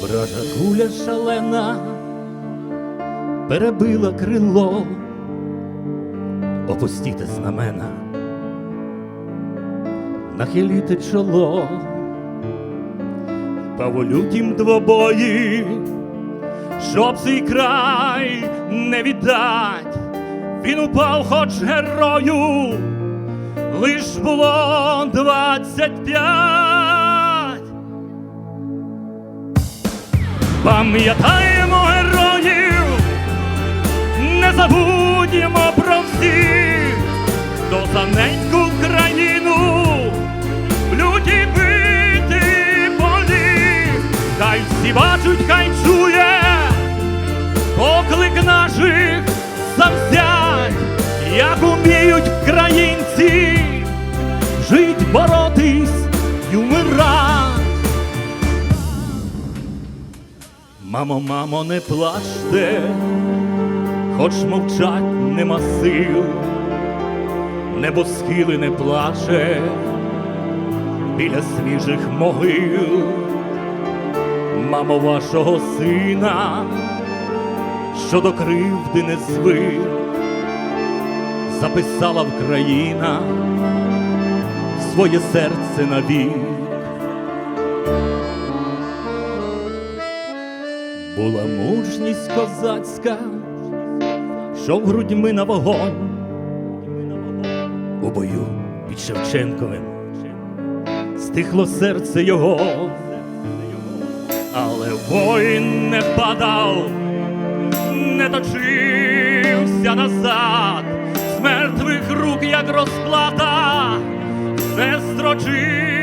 Вража куля шалена перебила крило, опустіте знамена, нахиліте чоло, та двобої, щоб свій край не віддать, він упав, хоч герою, лиш було двадцять п'ять. Пам'ятаємо героїв, не забудемо про всіх, хто за неньку країну в люті бити полів, хай всі бачать, хай чує поклик наших завзять, як уміють українці жить, боротись Мамо, мамо, не плачте, хоч мовчать нема сил, небо схили не плаче біля свіжих могил, мамо вашого сина, що до кривди не звик, записала в країна своє серце навік. Була мужність козацька, що в грудьми на вогонь. У бою під Шевченковим стихло серце його, але воїн не падав, не точився назад, з мертвих рук, як розплата, все строчив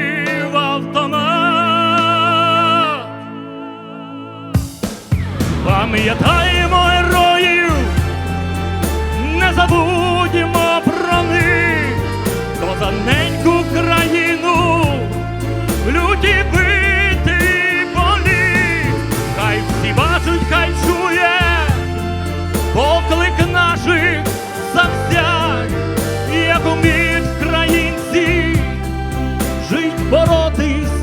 Пам'ятаємо героїв, не забудемо про них, хто за неньку країну люті бити полі, хай всі бачать, хай чує поклик наших завзять, як уміють українці жить, боротись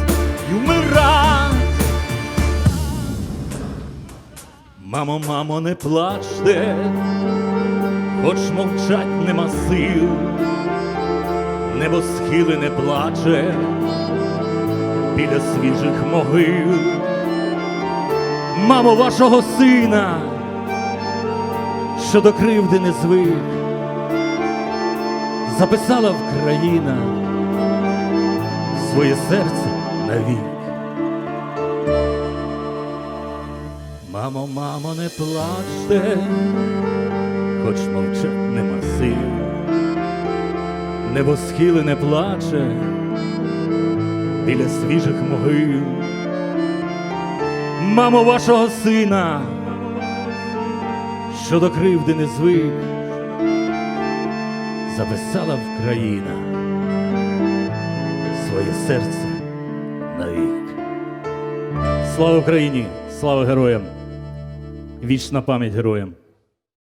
Мамо, мамо, не плачте, хоч мовчать нема сил, небо схили не плаче біля свіжих могил. Мамо вашого сина, що до кривди не звик, записала в країна своє серце навік. Мамо, мамо, не плачте, хоч мовчать нема сил, небо схили не плаче біля свіжих могил. Мамо вашого сина, що до кривди не звик, записала в країна своє серце навік. Слава Україні! Слава героям! Вічна пам'ять героям!